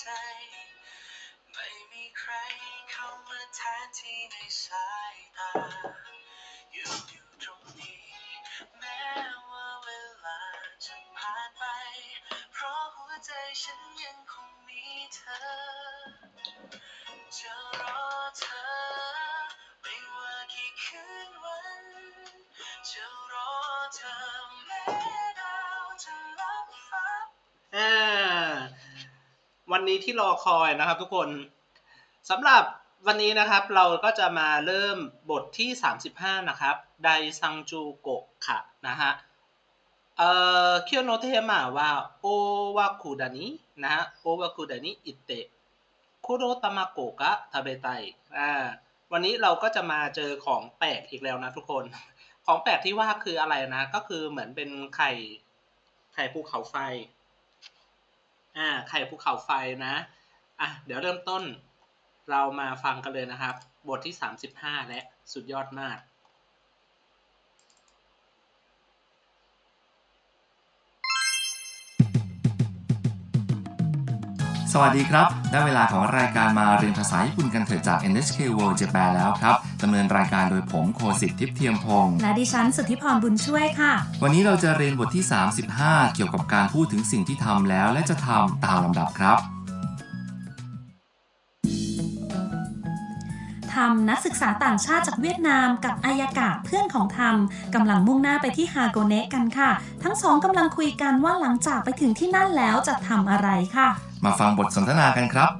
ใจ ไม่มีใครเข้ามาแทนที่ในสายตา อยู่อยู่ตรงนี้ แม้ว่าเวลาจะผ่านไป เพราะหัวใจฉันยังคงมีเธอ จะรอ วันนี้ที่รอคอยนะครับทุกคนสำหรับวันนี้นะครับเราก็จะมาเริ่มบทที่ 35 นะครับไดซังจูโกะค่ะนะฮะเอ่อเคียวโนเทมาว่าโอวาคุดานินะฮะโอวาคุดานิอิเตะคุโรตามาโกะกะทาเบไตอ่าวันนี้เราก็จะมาเจอของแปลกอีกแล้วนะทุกคน ของแปลกที่ว่าคืออะไรนะ ก็คือเหมือนเป็นไข่ไข่ภูเขาไฟ อ่าไข่ภูเขาไฟนะอะเดี๋ยวเริ่มต้นเรามาฟังกันเลยนะครับ บทที่ 35 และสุดยอดมาก สวัสดีครับ ได้เวลาของรายการมาเรียนภาษาญี่ปุ่นกันเถิดจาก NHK World Japan แล้วครับดำเนินรายการโดยผมโคสิทธิ์ทิพย์เทียมพงศ์และดิฉันสุทธิพรบุญช่วยค่ะ วันนี้เราจะเรียนบทที่ 35 เกี่ยวกับการพูดถึงสิ่งที่ทำแล้วและจะทำตามลำดับครับ ทำนักศึกษาต่างชาติจากเวียดนามกับอายากะเพื่อนของทำกำลังมุ่งหน้าไปที่ฮาโกเนะกันค่ะ ทั้งสองกำลังคุยกันว่าหลังจากไปถึงที่นั่นแล้วจะทำอะไรค่ะ มาฟังบทสนทนากันครับ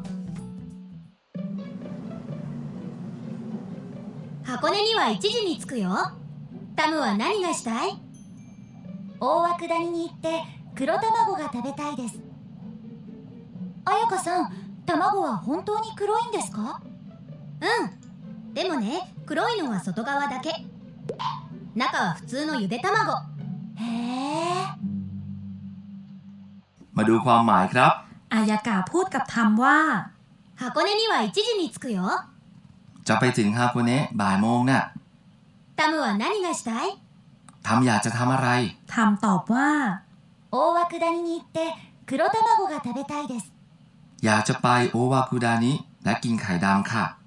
箱根には1時に着くよタムは何がしたい大涌谷に行って黒卵が食べたいです彩香さん卵は本当に黒いんですかうん でもね黒いのは外側だけ中は普通のゆで卵へえ มาดูความหมายครับ อายากะพูดกับทำว่า 箱根には1時に着くよ จะไปถึงฮาโกเนะบ่ายโมงน่ะ タムは何がしたい ทำอยากจะทำอะไร ทำตอบว่า 大涌谷に行って黒卵が食べたいです อยากจะไปโอวาคุดานิและกินไข่ดำค่ะ 彩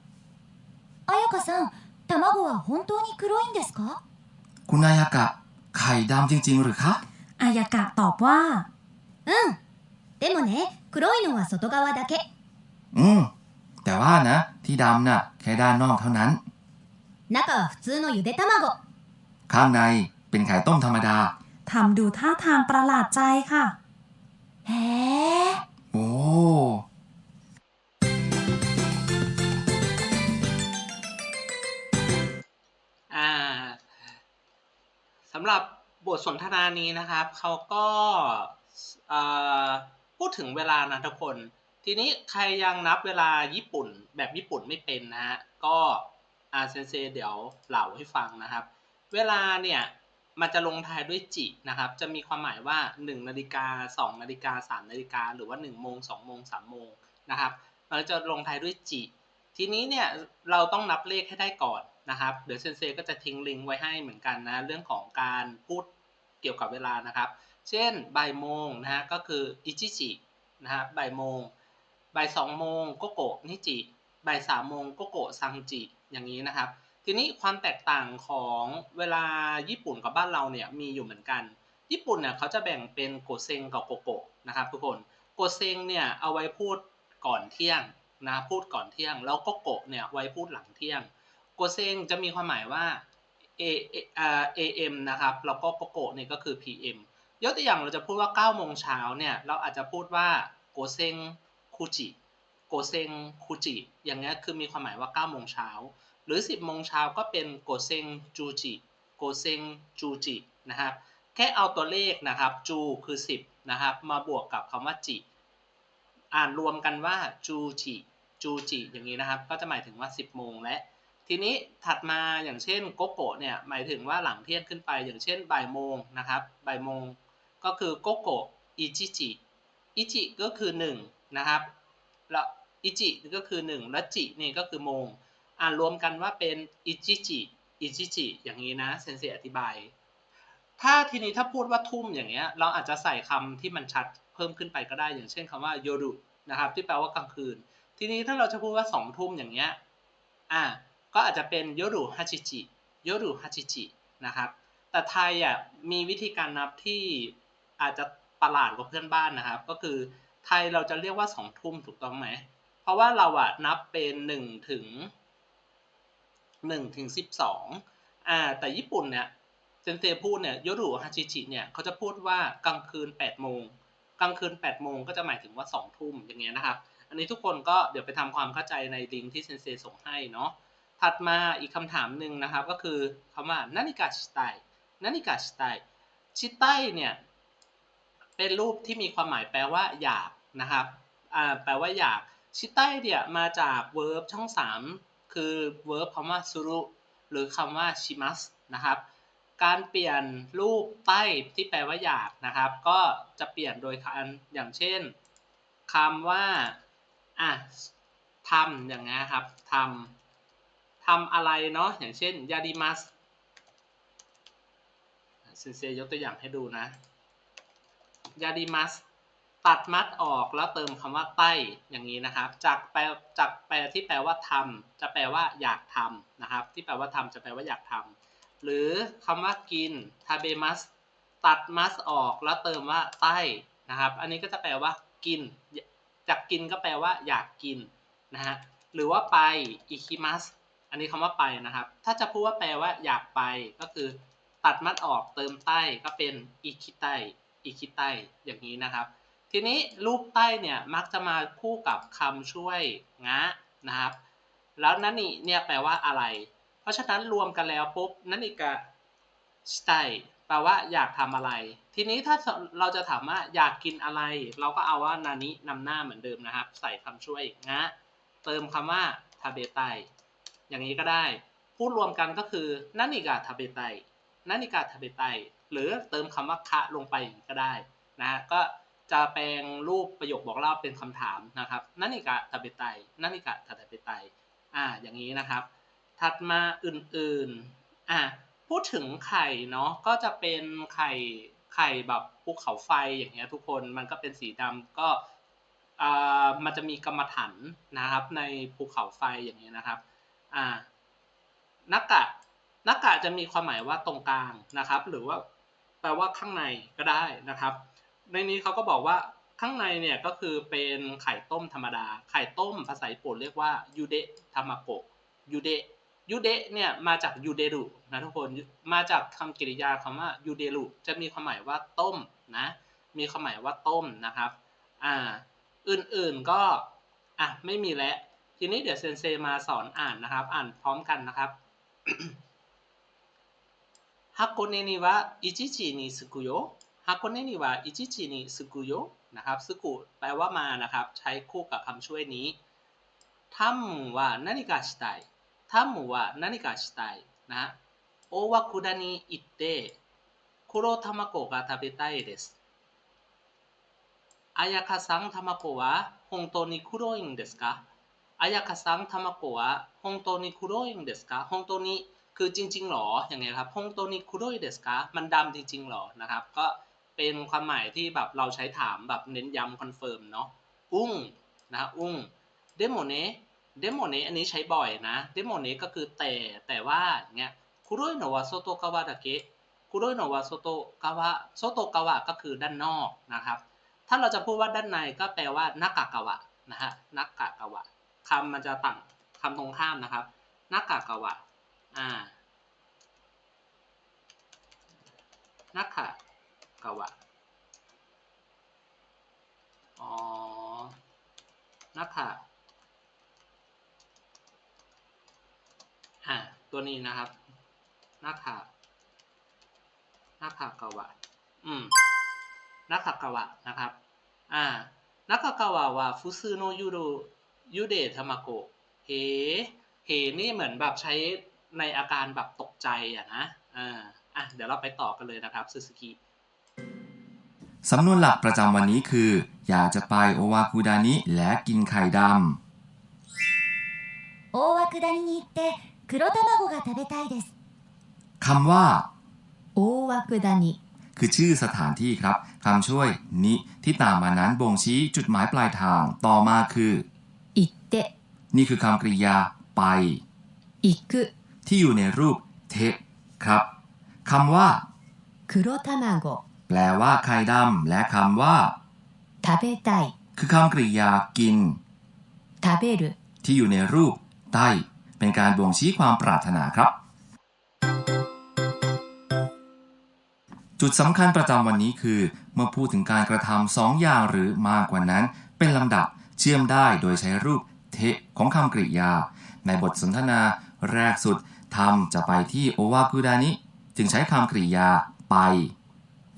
香さん卵は本当に黒いんですか คุณนายากะ ไข่ดำจริง ๆ หรือคะ อายากะตอบว่า うんでもね黒いのは外側だけ อืม แต่ว่านะ ที่ดำน่ะ แค่ด้านนอกเท่านั้น 中は普通のゆで卵 ข้างในเป็นไข่ต้มธรรมดา ทำดูท่าทางประหลาดใจค่ะ へえ โอ้ อ่าสำหรับบทสนทนานี้นะครับ เขาก็พูดถึงเวลานะทุกคน ทีนี้ใครยังนับเวลาญี่ปุ่นแบบญี่ปุ่นไม่เป็นนะฮะ ก็อาเซนเซเดี๋ยวเล่าให้ฟังนะครับ เวลาเนี่ยมันจะลงท้ายด้วยจินะครับ จะมีความหมายว่า 1นาฬิกา2นาฬิกา3นาฬิกาหรือว่า1โมง2โมง3โมงนะครับ มันจะลงท้ายด้วยจิ ทีนี้เนี่ยเราต้องนับเลขให้ได้ก่อน นะครับเดี๋ยวเซนเซก็จะทิ้งลิงก์ไว้ให้เหมือนกันนะเรื่องของการพูดเกี่ยวกับเวลานะครับ เช่นบ่ายโมงนะฮะก็คืออิจิจินะฮะบ่ายโมงบ่ายสองโมงโกโกะนิจิบ่ายสามโมงโกโกะซังจิอย่างนี้นะครับ ทีนี้ความแตกต่างของเวลาญี่ปุ่นกับบ้านเราเนี่ยมีอยู่เหมือนกัน ญี่ปุ่นเนี่ยเขาจะแบ่งเป็นโกเซงกับโกโกะนะครับทุกคนโกเซงเนี่ยเอาไว้พูดก่อนเที่ยงนะพูดก่อนเที่ยง แล้วโกโกะเนี่ยไว้พูดหลังเที่ยง โกเซงจะมีความหมายว่า A AM นะครับแล้วก็โกโกเนี่ยก็คือ PM ยกตัวอย่างเราจะพูดว่า9โมงเช้าเนี่ยเราอาจจะพูดว่าโกเซงคุจิโกเซงคุจิอย่างเงี้ยคือมีความหมายว่า9โมงเช้าหรือ 10โมงเช้าก็เป็นโกเซงจูจิโกเซงจูจินะครับแค่เอาตัวเลขนะครับจูคือ 10นะครับมาบวกกับคำว่าจิ อ่านรวมกันว่าจูจิจูจิอย่างนี้นะครับ ก็จะหมายถึงว่า 10โมงและ ทีนี้ถัดมาอย่างเช่นโกโกะเนี่ยหมายถึงว่าหลังเที่ยงขึ้นไป อย่างเช่นบ่ายโมงนะครับบ่ายโมงก็คือโกโกะอิจิจิอิจิก็คือ1นะครับแล้วอิจิก็คือ1และจินี่ก็คือโมงอ่านรวมกันว่าเป็นอิจิจิอิจิจิอย่างนี้นะเซนเซอธิบาย ถ้าทีนี้ถ้าพูดว่าทุ่มอย่างเงี้ยเราอาจจะใส่คำที่มันชัดเพิ่มขึ้นไปก็ได้ อย่างเช่นคำว่าโยรุนะครับที่แปลว่ากลางคืน ทีนี้ถ้าเราจะพูดว่าสองทุ่มอย่างเงี้ยอ่า ก็อาจจะเป็นโยรุฮาจิจิโยรุฮาจิจินะครับ แต่ไทยอะมีวิธีการนับที่อาจจะประหลาดกว่าเพื่อนบ้านนะครับ ก็คือไทยเราจะเรียกว่าสองทุ่มถูกต้องไหม เพราะว่าเราอะนับเป็นหนึ่งถึงหนึ่งถึงสิบสองอ่าแต่ญี่ปุ่นเนี่ยเซนเซพูดเนี่ยโยรุฮาจิจิเนี่ยเขาจะพูดว่ากลางคืนแปดโมงกลางคืนแปดโมงก็จะหมายถึงว่าสองทุ่มอย่างเงี้ยนะครับ อันนี้ทุกคนก็เดี๋ยวไปทำความเข้าใจในลิงก์ที่เซนเซส่งให้เนาะ ถัดมาอีกคำถามหนึ่งนะครับก็คือคำว่านานิกาชิไตนานิกาชิไตชิไตเนี่ยเป็นรูปที่มีความหมายแปลว่าอยากนะครับแปลว่าอยากชิไตเนี่ยมาจาก verb ช่อง 3 คือ verb คำว่าสุรุหรือคำว่าชิมัสนะครับการเปลี่ยนรูปใต้ที่แปลว่าอยากนะครับ ก็จะเปลี่ยนโดยการอย่างเช่นคำว่าอะทำอย่างเงี้ยครับทำำอะไรเนาะอย่างเช่นยาดิมัสเซนเซยกตัวอย่างให้ดูนะยาดิมัสตัดมัดออกแล้วเติมคำว่าใต้อย่างนี้นะครับ จากแปลจากแปลที่แปลว่าทำจะแปลว่าอยากทำนะครับ ที่แปลว่าทำจะแปลว่าอยากทำหรือคำว่ากินทาเบมัสตัดมัสออกแล้วเติมว่าใต้นะครับ อันนี้ก็จะแปลว่ากินจากกินก็แปลว่าอยากกินนะฮะหรือว่าไปอิคิมัส อันนี้คำว่าไปนะครับ ถ้าจะพูดว่าแปลว่าอยากไปก็คือ ตัดมัดออกเติมใต้ก็เป็นอิคิไตอิคิไตอย่างนี้นะครับ ทีนี้รูปใต้เนี่ยมักจะมาคู่กับคำช่วยงะนะครับ แล้วนั่นนี่เนี่ยแปลว่าอะไร เพราะฉะนั้นรวมกันแล้วปุ๊บนั่นอีกกะสไตแปลว่าอยากทำอะไร ทีนี้ถ้าเราจะถามว่าอยากกินอะไร เราก็เอาว่านานินำหน้าเหมือนเดิมนะครับ ใส่คำช่วยงะเติมคำว่าทาเบไต อย่างนี้ก็ได้ พูดรวมกันก็คือนันิกาทาเบไตนันิกาทาเบไตหรือเติมคำว่าคะลงไปก็ได้นะฮะก็จะแปลงรูปประโยคบอกเล่าเป็นคำถามนะครับนันิกาทาเบไตนันิกาทาเบไตอ่าอย่างนี้นะครับ ถัดมาอื่นๆอะพูดถึงไข่เนาะก็จะเป็นไข่ไข่แบบภูเขาไฟอย่างเงี้ยทุกคนมันก็เป็นสีดำก็อ่ามันจะมีกรรมฐานนะครับในภูเขาไฟอย่างนี้ยนะครับ อ่านักกะนักกะจะมีความหมายว่าตรงกลางนะครับ หรือว่าแปลว่าข้างในก็ได้นะครับ ในนี้เขาก็บอกว่าข้างในเนี่ยก็คือเป็นไข่ต้มธรรมดา ไข่ต้มภาษาญี่ปุ่นเรียกว่ายูเดะทามาโกะยูเดะยูเดะเนี่ยมาจากยูเดรุนะทุกคนมาจากคำกริยาคำว่ายูเดรุจะมีความหมายว่าต้มนะมีความหมายว่าต้มนะครับอ่าอื่นๆก็อะไม่มีแล้ว ทีนี้เดี๋ยวเซนเซมาสอนอ่านนะครับ อ่านพร้อมกันนะครับฮักโกเนนิวะอิจิจินิสกุโยฮักโกเนนิวะอิจิจินิสกุโยนะครับสกุแปลว่ามานะครับ ใช้คู่กับคำช่วยนี้ทัมวะนานิกาชิตายทัมวะนานิกาชิไตนะโอวะคุดานิอิเตคโรทามาโกะกาทาเบไตเดสอายาคาซังทามาโกะวะฮงโตนิคุโรอินเดสกะ อายากะซังทามะโกะฮงโตนิคุโรยังเดสกาฮงโตนิคือจริงๆหรออย่างไงครับฮงโตนิคุโรยเดสกามันดำจริงๆหรอนะครับ ก็เป็นความหมายที่แบบเราใช้ถามแบบเน้นย้ำคอนเฟิร์มเนาะอุ้งนะอุ้งเดโมเนเดโมเนอันนี้ใช้บ่อยนะเดโมเนก็คือแต่แต่ว่าเงี้ยคุโรยโนวะโซโตกาวะดะเกะคุโรยโนวะโซโตกาวะโซโตกาวะก็คือด้านนอกนะครับ ถ้าเราจะพูดว่าด้านในก็แปลว่านักกะกาวะนะฮะนักกะกาวะ คำมันจะต่างคำตรงข้ามนะครับนักกากาวะอ่านักกากาวะอ๋อนักกาอ่าตัวนี้นะครับนักกานักกากาวะอืมนักกาวะนะครับอ่านักกาวะว่าฟุซึโน ยูโรยูเดทามาโกะเฮ เฮ นี่เหมือนแบบใช้ในอาการแบบตกใจอ่ะนะ อ่า อ่ะ เดี๋ยวเราไปต่อกันเลยนะครับซูซูกิ สำนวนหลักประจำวันนี้คือ อยากจะไปโอวาคุดานิและกินไข่ด 大涌谷に行って黒卵が食べたいですำคำว่า โอวาคุดานิ คือชื่อสถานที่ครับคำช่วยนิที่ตามมานั้นบ่งชี้จุดหมายปลายทาง ต่อมาคือ 行って นี่คือคำกริยาไปอีกที่อยู่ในรูปเทครับคำว่าคุโรทามาโกแปลว่าไข่ดำและคำว่าทาเบไตคือคำกริยากินทาเบรที่อยู่ในรูปไตเป็นการบ่งชี้ความปรารถนาครับ จุดสำคัญประจำวันนี้คือ เมื่อพูดถึงการกระทำสองอย่างหรือมากกว่านั้น เป็นลำดับเชื่อมได้โดยใช้รูป เทะของคำกริยา ในบทสนทนาแรกสุดทำจะไปที่โอวากุดานิจึงใช้คำกริยาไป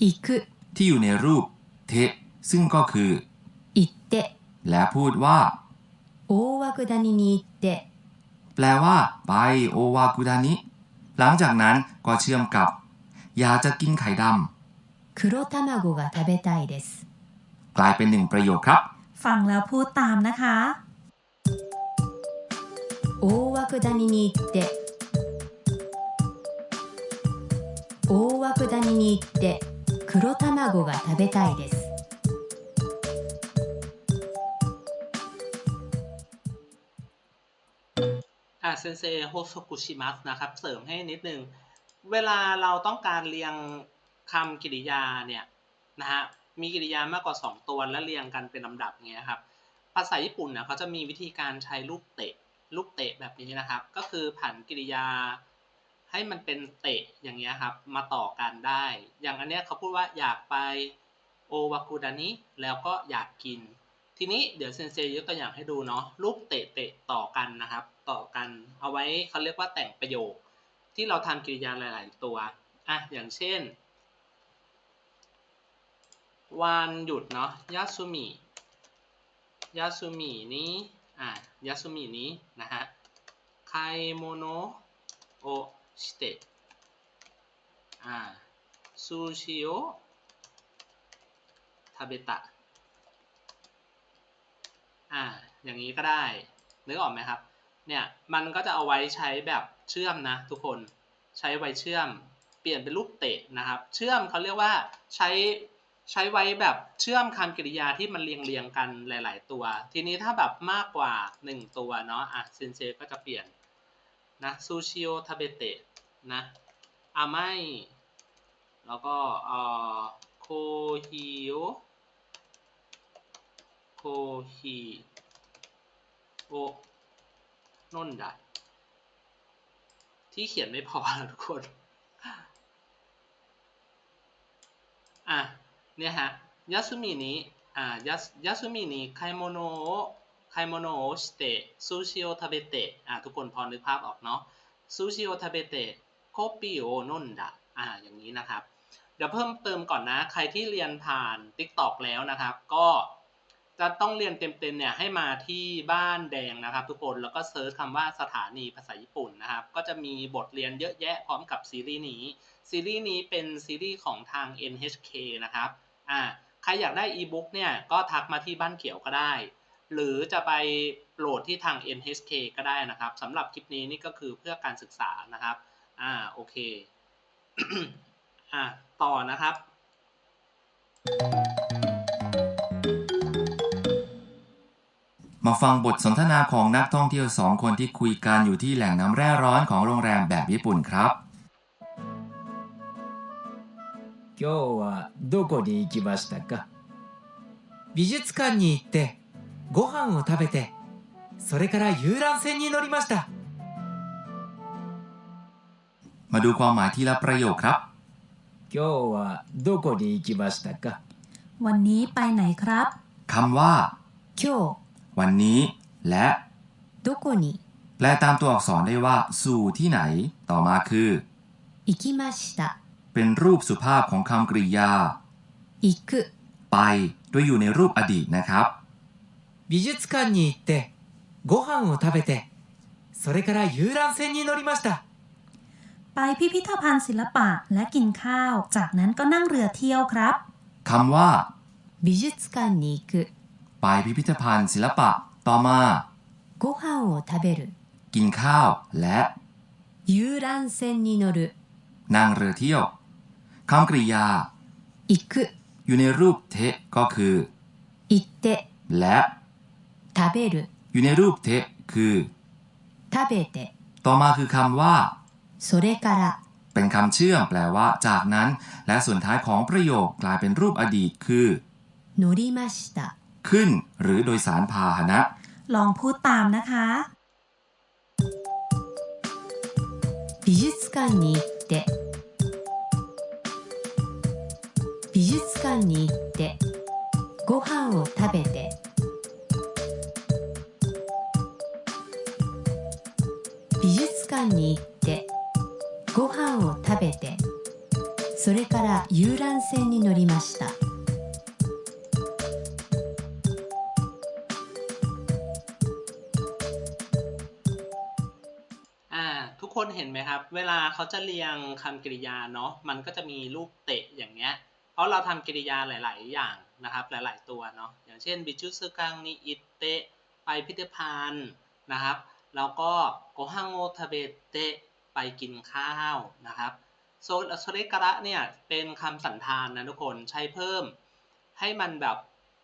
行く ที่อยู่ในรูปเทะซึ่งก็คือ 行って และพูดว่า 大涌谷に行って แปลว่า ไปโอวากุดานิ หลังจากนั้นก็เชื่อมกับ อยากจะกินไข่ด 黒卵が食べたいです ำกลายเป็นหนึ่งประโยคครับ ฟังแล้วพูดตามนะคะ 大涌谷に行って大涌谷に行って黒卵が食べたいです อ่าเซนเซโฮโซกุชิมัสนะครับ เสริมให้นิดนึง เวลาเราต้องการเรียงคำกริยาเนี่ยนะฮะมีกริยามากกว่า 2 ตัวและเรียงกันเป็นลำดับอย่างเงี้ยครับภาษาญี่ปุ่นเนี่ยเขาจะมีวิธีการใช้ลูกเตะ ลูกเตะแบบนี้นะครับ ก็คือผันกริยาให้มันเป็นเตะอย่างเงี้ยครับ มาต่อกันได้ อย่างอันเนี้ยเขาพูดว่าอยากไปโอวากุดานิแล้วก็อยากกิน ทีนี้เดี๋ยวเซนเซยกตัวอย่างให้ดูเนาะลูกเตะเตะต่อกันนะครับ ต่อกันเอาไว้เขาเรียกว่าแต่งประโยค ที่เราทำกริยาหลาย ๆ ตัวอะอย่างเช่น วันหยุดเนาะยาสุมิยาสุมินี้ อะยาสุมินี้นะฮะไคโมโนโอชิเตะอ่าซูชิโอทาเบตะอ่าอย่างนี้ก็ได้นึกออกไหมครับเนี่ยมันก็จะเอาไว้ใช้แบบเชื่อมนะทุกคนใช้ไว้เชื่อมเปลี่ยนเป็นลูกเตะนะครับ เชื่อมเขาเรียกว่าใช้ ใช้ไว้แบบเชื่อมคำกริยาที่มันเรียงเรียงกันหลาย ๆ ตัว ทีนี้ถ้าแบบมากกว่า 1 ตัวเนาะอะเซนเซก็จะเปลี่ยนนะซูชิโอทาเบเตะนะอาไมแล้วก็เอ่อโคฮิโอโคฮิโอนนดะที่เขียนไม่พอนะทุกคน อะ เนี่ยฮะยาสุมินี้อ่ายาสุมินี้ไคโมโนะไคโมโนะโอชิเตะซูชิโอทาเบเตะอะทุกคนพอนึกภาพออกเนาะซูชิโอทาเบเตะโคปิโอนนดะอ่าอย่างนี้นะครับเดี๋ยวเพิ่มเติมก่อนนะ ใครที่เรียนผ่าน TikTok แล้วนะครับ ก็จะต้องเรียนเต็มๆเนี่ยให้มาที่บ้านแดงนะครับ ทุกคนแล้วก็เซิร์ชคำว่าสถานีภาษาญี่ปุ่นนะครับ ก็จะมีบทเรียนเยอะแยะพร้อมกับซีรีส์นี้ ซีรีส์นี้เป็นซีรีส์ของทาง NHK นะครับ อ่าใครอยากได้อีบุ๊กเนี่ยก็ทักมาที่บ้านเขียวก็ได้ หรือจะไปโหลดที่ทาง NHK ก็ได้นะครับสำหรับคลิปนี้นี่ก็คือเพื่อการศึกษานะครับ อ่าโอเคอะต่อนะครับ มาฟังบทสนทนาของนักท่องเที่ยวสองคนที่คุยกันอยู่ที่แหล่งน้ำแร่ร้อนของโรงแรมแบบญี่ปุ่นครับ 今日はどこに行きましたか美術館に行ってご飯を食べてそれから遊覧船に乗りました มาดูความหมายทีละประโยคครับ 今日はどこに行きましたか วันนี้ไปไหนครับ คำว่า 今 วันนี้ และ 日どこに แปลตามตัวอักษรได้ว่า สู่ที่ไหน ต่อมาคือ 行きました เป็นรูปสุภาพของคำกริยา 行く ไป โดยอยู่ในรูปอดีตนะครับ 美術館に行ってご飯を食べてそれから遊覧船に乗りました ไปพิพิธภัณฑ์ศิลปะและกินข้าว จากนั้นก็นั่งเรือเที่ยวครับ คำว่า 美術館に行く ไปพิพิธภัณฑ์ศิลปะ ต่อมา ご飯を食べる กินข้าว และ 遊覧船に乗る นั่งเรือเที่ยว คำกริยา 行く อยู่ในรูปเทะก็คือ 行って และ 食べる อยู่ในรูปเทะคือ 食べて ต่อมาคือคำว่า それから เป็นคำเชื่อมแปลว่า จากนั้น และส่วนท้ายของประโยคกลายเป็นรูปอดีตคือ 乗りました ขึ้น หรือโดยสารพาหนะ ลองพูดตามนะคะ 美術館に行って 美術館に行ってご飯を食べて美術館に行ってご飯を食べてそれから遊覧船に乗りました อ่าทุกคนเห็นไหมครับ เวลาเขาจะเรียงคำกริยาเนาะมันก็จะมีรูปเตะ ราะเราทำกริยาหลาย ๆ อย่างนะครับ หลาย ๆ ตัวเนาะ อย่างเช่นบิจุสึกังนิอิเตะไปพิพิธภัณฑ์นะครับ แล้วก็โกฮังโอทาเบเตะไปกินข้าวนะครับโซโซเรกระเนี่ยเป็นคำสันธานนะทุกคนใช้เพิ่มให้มันแบบ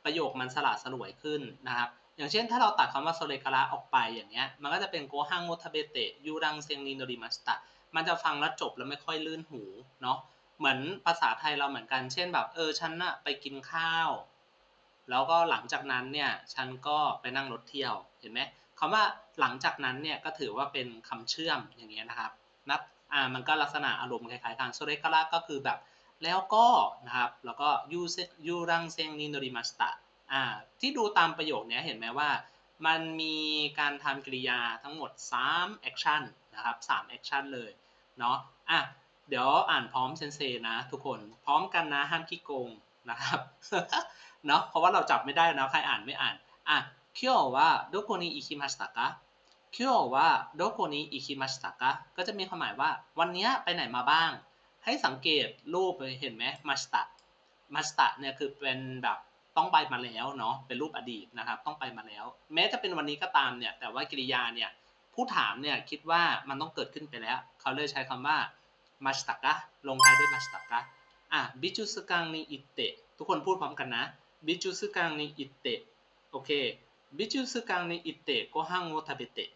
ประโยคมันสละสลวยขึ้นนะครับอย่างเช่นถ้าเราตัดคำว่าโซเรกระออกไปอย่างเงี้ยมันก็จะเป็นโกฮังโมทาเบเตะยูรังเซงนิโนริมัสตะมันจะฟังแล้วจบแล้วไม่ค่อยลื่นหูเนาะ เหมือนภาษาไทยเราเหมือนกัน เช่นแบบ เออ ฉันน่ะไปกินข้าว แล้วก็หลังจากนั้นเนี่ย ฉันก็ไปนั่งรถเที่ยว เห็นไหมคำว่าหลังจากนั้นเนี่ยก็ถือว่าเป็นคำเชื่อมอย่างเงี้ยนะครับ นับ อ่า มันก็ลักษณะอารมณ์คล้ายๆกันโซเรการะก็คือแบบ แล้วก็นะครับ แล้วก็ยูเซยูรังเซงนิโนริมัสตะอ่า ที่ดูตามประโยคเนี้ยเห็นไหมว่า มันมีการทำกริยาทั้งหมด3 action นะครับ3 action เลย เนาะ อะ เดี๋ยวอ่านพร้อมเซนเซนะทุกคนพร้อมกันนะห้ามขี้โกงนะครับ เนาะเพราะว่าเราจับไม่ได้นะใครอ่านไม่อ่านอ่ะ今日はどこに行きましたか今日はどこに行きましたかก็จะมีความหมายว่า วันเนี้ยไปไหนมาบ้าง ให้สังเกตรูปเห็นไหมมาสตะมาสตะเนี่ยคือเป็นแบบต้องไปมาแล้วเนาะเป็นรูปอดีตนะครับ ต้องไปมาแล้ว แม้จะเป็นวันนี้ก็ตามเนี่ย แต่ว่ากริยาเนี่ยผู้ถามเนี่ยคิดว่ามันต้องเกิดขึ้นไปแล้ว เขาเลยใช้คำว่า มาสตะกะลงท้ายด้วยมาสตะกะอ่ะบิจุสกังนิอิเตะทุกคนพูดพร้อมกันนะบิจุสกังนิอิเตะโอเคบิจุสกังนิอิเตะโกฮังโมทาเบเตะ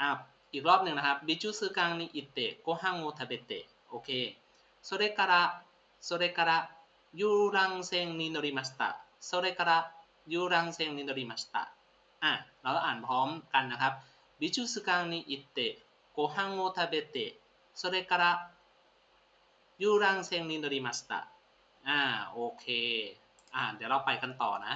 อ่ะอีกรอบหนึ่งนะครับบิจุสกังนิอิเตะโกฮังโมทาเบเตะโอเคそれからそれから遊覧船に乗りましたそれから遊覧船に乗りましたอ่ะเราอ่านพร้อมกันนะครับ美術館に行ってご飯を食べて それから遊覧船に乗りましたอ่าโอเคอ่าเดี๋ยวเราไปกันต่อนะ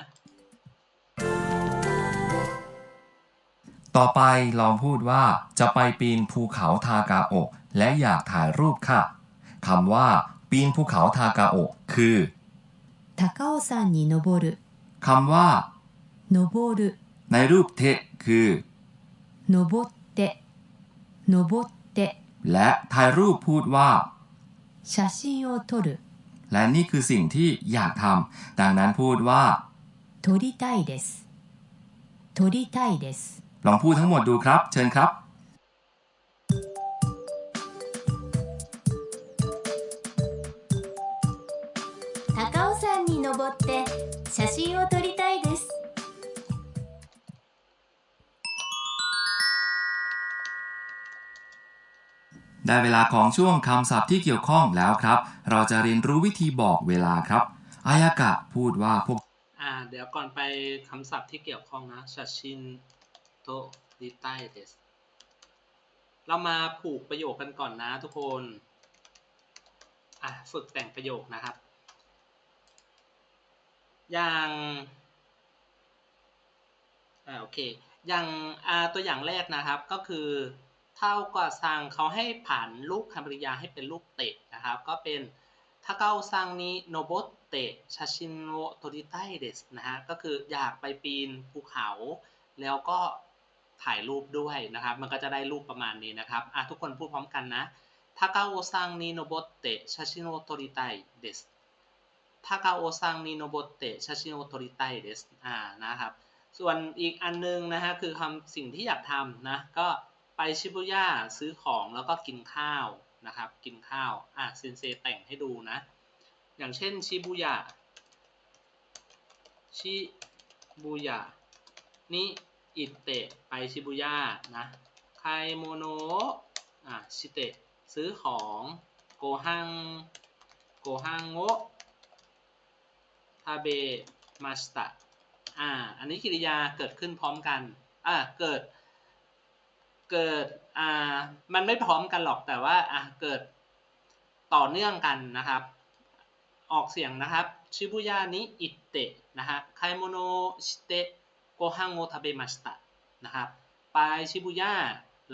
ต่อไปลองพูดว่าจะไปปีนภูเขาทากาโอะและอยากถ่ายรูปค่ะคำว่า ปีนภูเขาทากาโอะคือ 高尾山に登るคำว่า 登る ในรูปเทะคือ 登って登って และถ่ายรูปพูดว่า 写真を撮る และนี่คือสิ่งที่อยากทำดังนั้นพูดว่า 撮りたいです撮りたいです ลองพูดทั้งหมดดูครับ เชิญครับ 高尾山に登って写真を撮り ได้เวลาของช่วงคำศัพท์ที่เกี่ยวข้องแล้วครับ เราจะเรียนรู้วิธีบอกเวลาครับ อายากะพูดว่าพวก อ่า เดี๋ยวก่อนไปคำศัพท์ที่เกี่ยวข้องนะชาชินโตดิไตเดสเรามาผูกประโยคกันก่อนนะทุกคน อะ ฝึกแต่งประโยคนะครับ อย่างอ่าโอเค อย่างอ่าตัวอย่างแรกนะครับก็คือ เท่ากับซังเขาให้ผ่านรูปคำกริยาให้เป็นรูปเตะนะครับ ก็เป็นถ้าเก้าซังนี้โนโบเตะชาชินโวโตริไตเดสนะฮะก็คืออยากไปปีนภูเขา แล้วก็ถ่ายรูปด้วยนะครับ มันก็จะได้รูปประมาณนี้นะครับอะทุกคนพูดพร้อมกันนะถ้าเก้าซังนี้โนโบเตะชาชินโวโตริไตเดสถ้าเก้าซังนี้โนโบเตะชาชินโวโตริไตเดสอ่านะครับ ส่วนอีกอันนึงนะฮะคือคำสิ่งที่อยากทำนะก็ ไปชิบุย่าซื้อของแล้วก็กินข้าวนะครับ กินข้าว อะซินเซแต่งให้ดูนะ อย่างเช่นชิบุยะชิบุยะนี่อิเตะไปชิบุย่านะไคโมโนะอะชิเตะซื้อของโกฮังโกฮังโงะทาเบมาสตะอ่า อันนี้กิริยาเกิดขึ้นพร้อมกัน อ่า เกิด เกิดอ่ามันไม่พร้อมกันหรอกแต่ว่าอะเกิดต่อเนื่องกันนะครับ ออกเสียงนะครับชิบุย่านิอิเตะนะฮะไคโมโนชิเตะโกฮังโงทาเบมาสตะนะครับไปชิบุย่า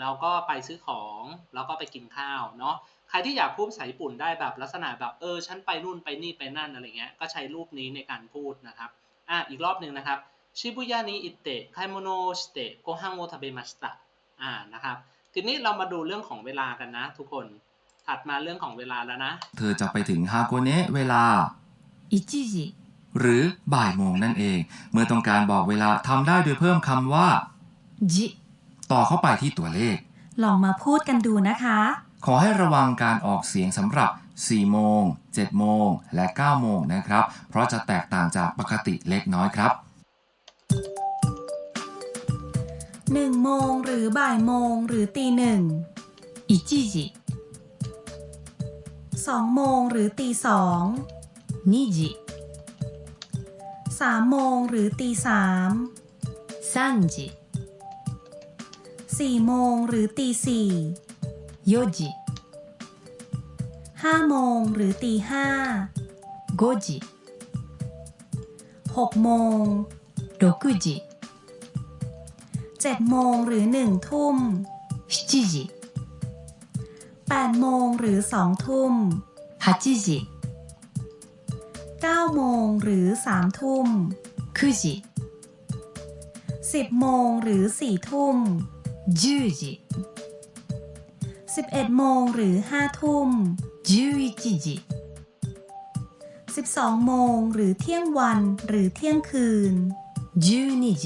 แล้วก็ไปซื้อของแล้วก็ไปกินข้าวเนาะใครที่อยากพูดภาษาญี่ปุ่นได้แบบลักษณะแบบเออฉันไปนู่นไปนี่ไปนั่นอะไรเงี้ยก็ใช้รูปนี้ในการพูดนะครับอะอีกรอบหนึ่งนะครับชิบุย่านิอิเตะไคโมโนชิเตะโกฮังโงทาเบมาสตะ อ่านะครับ ทีนี้เรามาดูเรื่องของเวลากันนะ ทุกคนถัดมาเรื่องของเวลาแล้วนะ เธอจะไปถึงฮาโกเนะเวลา1時หรือบ่ายโมงนั่นเอง เมื่อต้องการบอกเวลาทำได้โดยเพิ่มคำว่าじต่อเข้าไปที่ตัวเลข ลองมาพูดกันดูนะคะ ขอให้ระวังการออกเสียงสำหรับ 4 โมง 7 โมง และ 9 โมงนะครับ เพราะจะแตกต่างจากปกติเล็กน้อยครับ 1 โมงหรือบ่ายโมงหรือตีหนึ่ง 1時 2 โมงหรือตีสอง 2時 3 โมงหรือตีสาม 3時 4 โมงหรือตีสี่ 4時 5 โมงหรือตีห้า 5時 6 โมง 6時 7 โมงหรือ 1 ทุ่ม 7時 8 โมงหรือ 2 ทุ่ม 8時 9 โมงหรือ 3 ทุ่ม 9時 10 โมงหรือ 4 ทุ่ม 10時 11 โมงหรือ 5 ทุ่ม 11時 12 โมงหรือเที่ยงวันหรือเที่ยงคืน 12時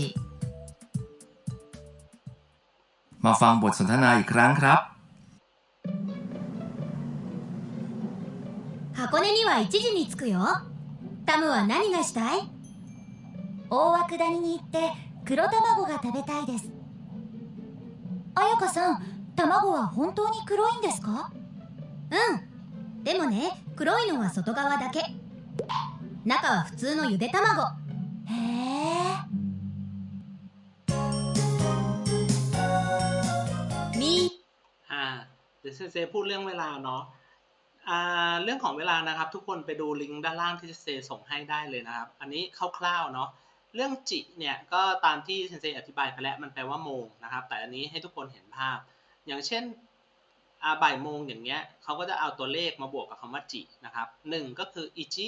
มาฟังบทสนทนาอีกครั้งครับ 箱根には1時に着くよタムは何がしたい大涌谷に行って黒卵が食べたいです彩香さん卵は本当に黒いんですかうんでもね黒いのは外側だけ中は普通のゆで卵へえ ดี๋ยวเซซพูดเรื่องเวลาเนาะเรื่องของเวลานะครับ ทุกคนไปดูลิงก์ด้านล่างที่เซส่งให้ได้เลยนะครับ อันนี้คร่าวๆเนาะเรื่องจิเนี่ยก็ตามที่เซนเซอธิบายไปแล้วมันแปลว่าโมงนะครับ แต่อันนี้ให้ทุกคนเห็นภาพ อย่างเช่นอาบ่ายโมงอย่างเงี้ยเขาก็จะเอาตัวเลขมาบวกกับคำว่าจินะครับหนึ่งก็คืออิจิ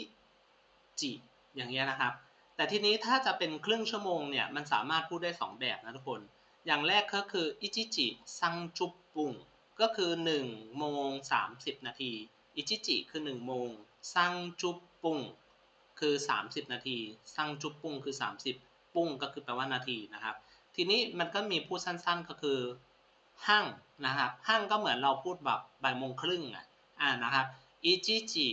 จิอย่างเงี้ยนะครับ แต่ทีนี้ถ้าจะเป็นครึ่งชั่วโมงเนี่ยมันสามารถพูดได้สองแบบนะทุกคน อย่างแรกก็คืออิจิจิซังจุบปุง ก็คือ1โมง30 นาทีอิจิจิคือ1โมงซังจุบปุงคือ 30 นาทีซังจุบปุงคือ 30 ปุ้งก็คือแปลว่านาทีนะครับ ทีนี้มันก็มีพูดสั้นๆก็คือหั่งนะครับหั่งก็เหมือนเราพูดแบบบ่ายโมงครึ่งอะอ่านะครับอิจิจิ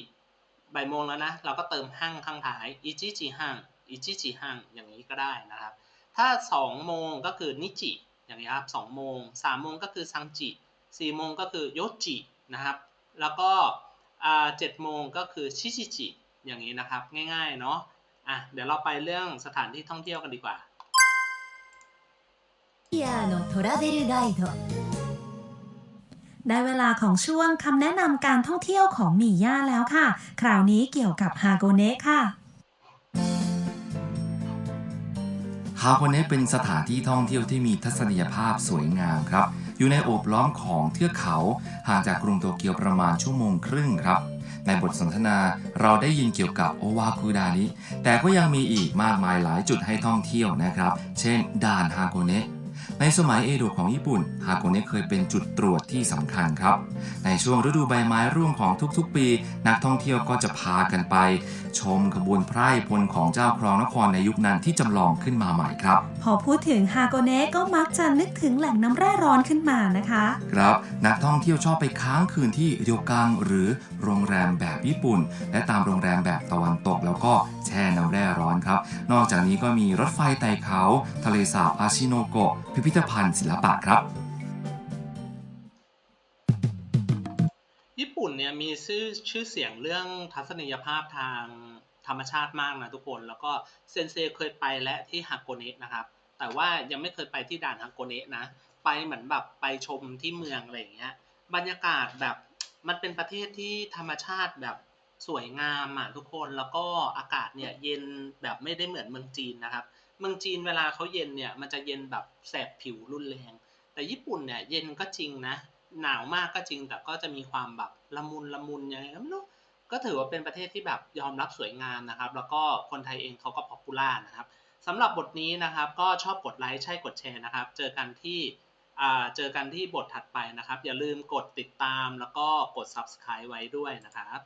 บ่ายโมงแล้วนะเราก็เติมหั่งข้างท้ายอิจิจิหั่งอิจิจิหั่งอย่างนี้ก็ได้นะครับ ถ้า 2 โมงก็คือนิจิอย่างนี้ครับ2โมง3โมงก็คือซังจิ สี่โมงก็คือโยจินะครับ แล้วก็เจ็ดโมงก็คือชิชิจิอย่างนี้นะครับ ง่ายๆเนาะอะเดี๋ยวเราไปเรื่องสถานที่ท่องเที่ยวกันดีกว่าได้เวลาของช่วงคำแนะนำการท่องเที่ยวของมีย่าแล้วค่ะ คราวนี้เกี่ยวกับฮาโกเนะค่ะฮาโกเนะเป็นสถานที่ท่องเที่ยวที่มีทัศนียภาพสวยงามครับ อยู่ในโอบล้อมของเทือกเขาห่างจากกรุงโตเกียวประมาณชั่วโมงครึ่งครับ ในบทสนทนาเราได้ยินเกี่ยวกับโอวาคุดานิแต่ก็ยังมีอีกมากมายหลายจุดให้ท่องเที่ยวนะครับ เช่นด่านฮาโกเนะ ในสมัยเอโดะของญี่ปุ่นฮาโกเนะเคยเป็นจุดตรวจที่สำคัญครับ ในช่วงฤดูใบไม้ร่วงของทุกๆ ปี นักท่องเที่ยวก็จะพากันไป ชมขบวนไพร่พลของเจ้าครองนครในยุคนั้นที่จำลองขึ้นมาใหม่ครับ พอพูดถึงฮาโกเนะก็มักจะนึกถึงแหล่งน้ำแร่ร้อนขึ้นมานะคะ ครับนักท่องเที่ยวชอบไปค้างคืนที่เรียวกังหรือโรงแรมแบบญี่ปุ่น และตามโรงแรมแบบตะวันตกแล้วก็แช่น้ำแร่ร้อนครับ นอกจากนี้ก็มีรถไฟไต่เขา ทะเลสาบอาชิโนโกะ พิพิธภัณฑ์ศิลปะครับ ญี่ปุ่นเนี่ยมีชื่อชื่อเสียงเรื่องทัศนียภาพทางธรรมชาติมากนะทุกคน แล้วก็เซนเซเคยไปและที่ฮากโกเนะนะครับ แต่ว่ายังไม่เคยไปที่ด่านฮากโกเนะนะ ไปเหมือนแบบไปชมที่เมืองอะไรอย่างเงี้ย บรรยากาศแบบมันเป็นประเทศที่ธรรมชาติแบบ สวยงามอะทุกคนแล้วก็อากาศเนี่ยเย็นแบบไม่ได้เหมือนเมืองจีนนะครับ เมืองจีนเวลาเขาเย็นเนี่ยมันจะเย็นแบบแสบผิวรุนแรง แต่ญี่ปุ่นเนี่ยเย็นก็จริงนะ หนาวมากก็จริง แต่ก็จะมีความแบบละมุนละมุนยังไงก็ไม่รู้ก็ถือว่าเป็นประเทศที่แบบยอมรับสวยงามนะครับ แล้วก็คนไทยเองเขาก็ป๊อปปูล่านะครับสำหรับบทนี้นะครับก็ชอบกดไลค์ใช่กดแชร์นะครับ เจอกันที่เจอกันที่บทถัดไปนะครับ อย่าลืมกดติดตามแล้วก็กด subscribe ไว้ด้วยนะครับ